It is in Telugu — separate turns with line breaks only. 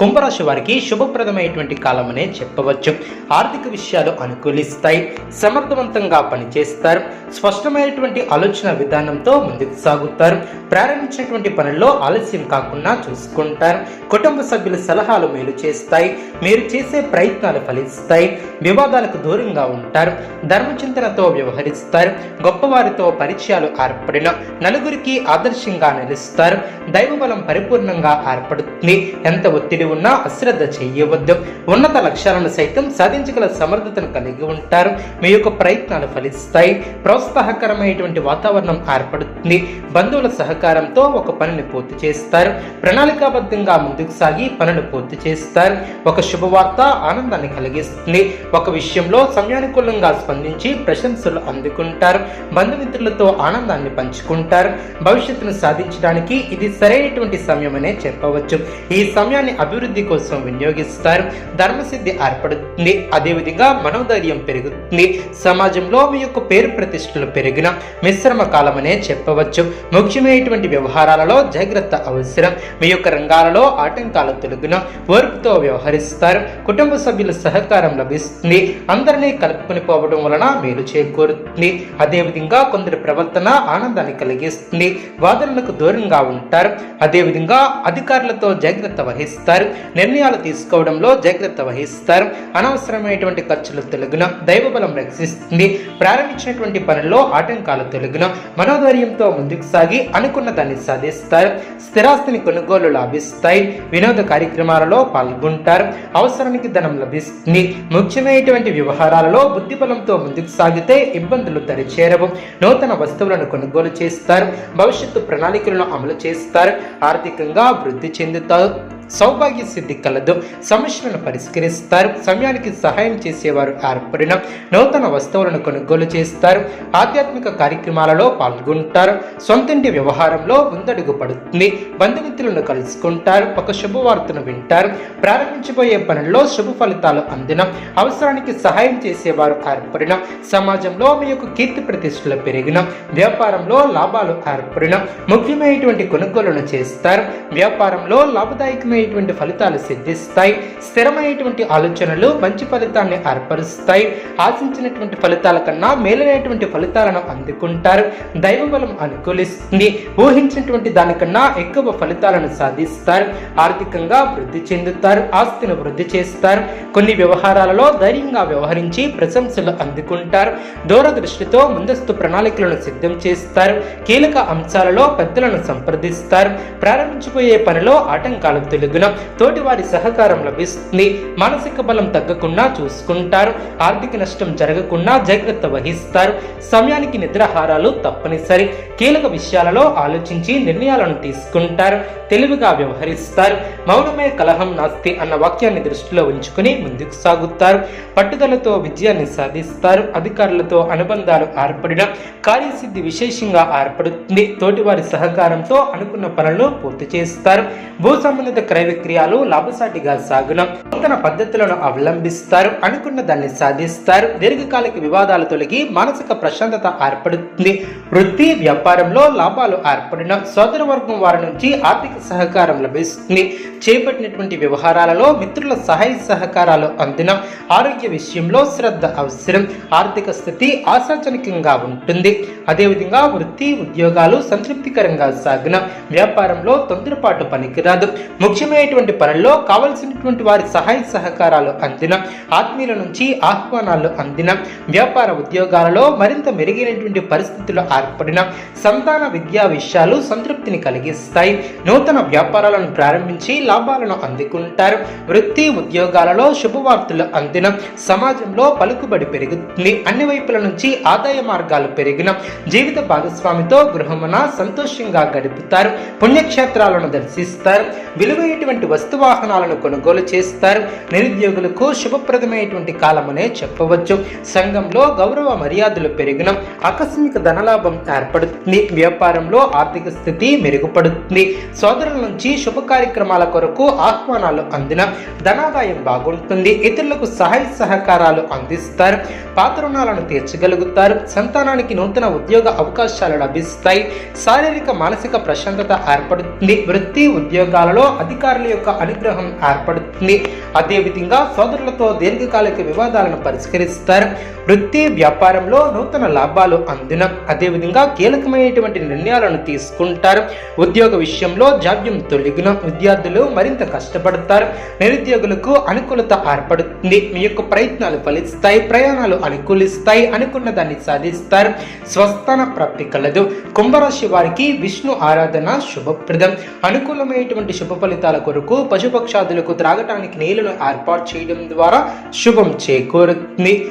కుంభరాశి వారికి శుభప్రదమైనటువంటి కాలమనే చెప్పవచ్చు. ఆర్థిక విషయాలు అనుకూలిస్తాయి. సమర్థవంతంగా పనిచేస్తారు. స్పష్టమైనటువంటి ఆలోచన విధానంతో ముందుకు సాగుతారు. ప్రారంభించినటువంటి పనుల్లో ఆలస్యం కాకుండా చూసుకుంటారు. కుటుంబ సభ్యుల సలహాలు మేలు చేస్తాయి. మీరు చేసే ప్రయత్నాలు ఫలిస్తాయి. వివాదాలకు దూరంగా ఉంటారు. ధర్మచింతనతో వ్యవహరిస్తారు. గొప్పవారితో పరిచయాలు ఏర్పడిన నలుగురికి ఆదర్శంగా నిలుస్తారు. దైవబలం పరిపూర్ణంగా ఏర్పడుతుంది. ఎంత ఒత్తిడి ఉన్నా అశ్రద్ధ చేయవద్దు. ఉన్నత లక్ష్యాలను సైతం సాధించగల సమర్థతను కలిగి ఉంటారు. మీ యొక్క ప్రయత్నాలు ఫలిస్తాయి. ప్రోత్సాహకరమైనటువంటి వాతావరణం ఏర్పడుతుంది. బంధువుల సహకారంతో ఒక పనిని పూర్తి చేస్తారు. ప్రణాళికాబద్ధంగా ముందుకు సాగి పనులు పూర్తి చేస్తారు. ఒక శుభవార్త ఆనందాన్ని కలిగిస్తుంది. ఒక విషయంలో సమయానుకూలంగా స్పందించి ప్రశంసలు అందుకుంటారు. బంధుమిత్రులతో ఆనందాన్ని పంచుకుంటారు. భవిష్యత్తును సాధించడానికి ఇది సరైనటువంటి సమయమనే చెప్పవచ్చు. ఈ సమయాన్ని అభివృద్ధి కోసం వినియోగిస్తారు. ధర్మసిద్ధి ఏర్పడుతుంది. అదేవిధంగా మనోధైర్యం పెరుగుతుంది. సమాజంలో మీ యొక్క పేరు ప్రతిష్టలు పెరిగిన మిశ్రమ కాలమనే చెప్పవచ్చు. ముఖ్యమైనటువంటి వ్యవహారాలలో జాగ్రత్త అవసరం. మీ యొక్క రంగాలలో ఆటంకాలు తొలగిన ఓర్పుతో వ్యవహరిస్తారు. కుటుంబ సభ్యుల సహకారం లభిస్తుంది. అందరినీ కలుపుకొని పోవడం వలన మేలు చేకూరుతుంది. అదేవిధంగా కొందరి ప్రవర్తన ఆనందాన్ని కలిగిస్తుంది. వాదనలకు దూరంగా ఉంటారు. అదేవిధంగా అధికారులతో జాగ్రత్త వహిస్తారు. నిర్ణయాలు తీసుకోవడంలో జాగ్రత్త వహిస్తారు. అనవసరమైనటువంటి ఖర్చులు తొలగిన దైవబలం రక్షిస్తుంది. ప్రారంభించినటువంటి పనుల్లో ఆటంకాలు తొలగిన మనోధైర్యంతో ముందుకు సాగి అనుకున్న దాన్ని సాధిస్తారు. స్థిరాస్తిని కొనుగోలు లాభిస్తాయి. వినోద కార్యక్రమాలలో పాల్గొంటారు. అవసరానికి ధనం లభిస్తుంది. ముఖ్యమైనటువంటి వ్యవహారాలలో బుద్ధిబలంతో ముందుకు సాగితే ఇబ్బందులు దరిచేరవు. నూతన వస్తువులను కొనుగోలు చేస్తారు. భవిష్యత్తు ప్రణాళికలను అమలు చేస్తారు. ఆర్థికంగా వృద్ధి చెందుతారు. సౌభాగ్య సిద్ధి కలదు సమస్యలను పరిష్కరిస్తారు సమయానికి సహాయం చేసేవారు ఏర్పడిన నూతన వస్తువులను కొనుగోలు చేస్తారు ఆధ్యాత్మిక కార్యక్రమాలలో పాల్గొంటారు సొంతింటి వ్యవహారంలో ముందడుగు పడుతుంది బంధుమిత్రులను కలుసుకుంటారు ఒక శుభవార్తను వింటారు ప్రారంభించబోయే పనుల్లో శుభ ఫలితాలు అందిన అవసరానికి సహాయం చేసేవారు ఏర్పడిన సమాజంలో మీ యొక్క కీర్తి ప్రతిష్టలు పెరిగిన వ్యాపారంలో లాభాలు ఏర్పడిన ముఖ్యమైనటువంటి కొనుగోలును చేస్తారు వ్యాపారంలో లాభదాయకమైన స్థిరమైనటువంటి ఫలితాలు సిద్ధిస్తాయి. స్థిరమైనటువంటి ఆలోచనలు మంచి ఫలితాన్ని ఏర్పరుస్తాయి. ఆశించినటువంటి ఫలితాల కన్నా మేలైనటువంటి ఫలితాలను అందుకుంటారు. దైవబలం అనుకూలిస్తుంది. ఊహించినటువంటి దానికన్నా ఎక్కువ ఫలితాలను సాధిస్తారు. ఆర్థికంగా వృద్ధి చెందుతారు. ఆస్తిని వృద్ధి చేస్తారు. కొన్ని వ్యవహారాలలో ధైర్యంగా వ్యవహరించి ప్రశంసలు అందుకుంటారు. దూరదృష్టితో ముందస్తు ప్రణాళికలను సిద్ధం చేస్తారు. కీలక అంశాలలో పెద్దలను సంప్రదిస్తారు. ప్రారంభించబోయే పనిలో ఆటంకాలు తెలుగున తోటివారి సహకారం లభిస్తుంది. మానసిక బలం తగ్గకుండా చూసుకుంటారు. ఆర్థిక నష్టం జరగకుండా జాగ్రత్త వహిస్తారు. సమయానికి నిద్రాహారాలు తప్పనిసరి. కీలక విషయాలలో ఆలోచించి నిర్ణయాలను తీసుకుంటారు. తెలివిగా వ్యవహరిస్తారు. మౌనమే కలహం నాస్తి అన్న వాక్యాన్ని దృష్టిలో ఉంచుకుని ముందుకు సాగుతారు. పట్టుదలతో విజయాన్ని సాధిస్తారు. అధికారులతో అనుబంధాలు ఏర్పడిన కార్యసిద్ధి విశేషంగా ఏర్పడుతుంది. తోటివారి సహకారంతో అనుకున్న పనులను పూర్తి చేస్తారు. భూ సంబంధిత క్రయ విక్రయాలు లాభసాటిగా సాగును. నూతన పద్ధతులను అవలంబిస్తారు అనుకున్న దాన్ని సాధిస్తారు. దీర్ఘకాలిక వివాదాలు తొలగి మానసిక ప్రశాంతత ఏర్పడుతుంది. వృత్తి వ్యాపారంలో లాభాలు ఏర్పడిన సోదర వర్గం వారి నుంచి ఆర్థిక సహకారం లభిస్తుంది. చేపట్టినటువంటి వ్యవహారాలలో మిత్రుల సహాయ సహకారాలు అందిన ఆరోగ్య విషయంలో శ్రద్ధ అవసరం. ఆర్థిక స్థితి ఆశాజనకంగా ఉంటుంది. అదేవిధంగా వృత్తి ఉద్యోగాలు సంతృప్తికరంగా సాగిన వ్యాపారంలో తొందరపాటు పనికిరాదు. ముఖ్యమైనటువంటి పనుల్లో కావలసినటువంటి వారి సహాయ సహకారాలు అందిన ఆత్మీయుల నుంచి ఆహ్వానాలు అందిన వ్యాపార ఉద్యోగాలలో మరింత మెరుగైనటువంటి పరిస్థితులు ఏర్పడిన సంతాన విద్యా విషయాలు సంతృప్తిని కలిగిస్తాయి. నూతన వ్యాపారాలను ప్రారంభించి లాభాలను అందుకుంటారు. వృత్తి ఉద్యోగాలలో శుభవార్తలు అందిన సమాజంలో పలుకుబడి పెరుగుతుంది. అన్ని వైపుల నుంచి ఆదాయ మార్గాలు పెరిగిన జీవిత భాగస్వామితో గృహమున సంతోషంగా గడుపుతారు. పుణ్యక్షేత్రాలను దర్శిస్తారు. విలువైనటువంటి వస్తువాహనాలను కొనుగోలు చేస్తారు. నిరుద్యోగులకు శుభప్రదమైనటువంటి కాలమనే చెప్పవచ్చు. సంఘంలో గౌరవ మర్యాదలు పెరిగిన ఆకస్మిక ధనలాభం ఏర్పడుతుంది. వ్యాపారంలో ఆర్థిక స్థితి మెరుగుపడుతుంది. సోదరుల నుంచి శుభ కార్యక్రమాల కొరకు ఆహ్వానాలు అందిన ధనాదాయం బాగుంటుంది. ఇతరులకు సహాయ సహకారాలు అందిస్తారు. పాత రుణాలను తీర్చగలుగుతారు. సంతానానికి నూతన ఉద్యోగ అవకాశాలు లభిస్తాయి. శారీరక మానసిక ప్రశాంతత ఏర్పడుతుంది. వృత్తి ఉద్యోగాలలో అధికారుల యొక్క అనుగ్రహం ఏర్పడుతుంది. అదేవిధంగా సోదరులతో దీర్ఘకాలిక వివాదాలను పరిష్కరిస్తారు. వృత్తి వ్యాపారంలో నూతన లాభాలు అందిన అదేవిధంగా కీలకమైనటువంటి నిర్ణయాలను తీసుకుంటారు. ఉద్యోగ విషయంలో జాబ్యం తొలగిన విద్యార్థులు మరింత కష్టపడతారు. నిరుద్యోగులకు అనుకూలత ఏర్పడుతుంది. మీ యొక్క ప్రయత్నాలు ఫలిస్తాయి. ప్రయాణాలు అనుకూలిస్తాయి. అనుకున్న దాన్ని సాధిస్తారు. స్వస్థాన ప్రాప్తి కలదు. కుంభరాశి వారికి విష్ణు ఆరాధన శుభప్రదం. అనుకూలమైనటువంటి శుభ ఫలితాల కొరకు పశుపక్షాదులకు త్రాగటానికి నీళ్ళను ఏర్పాటు చేయడం ద్వారా శుభం చేకూరుతుంది.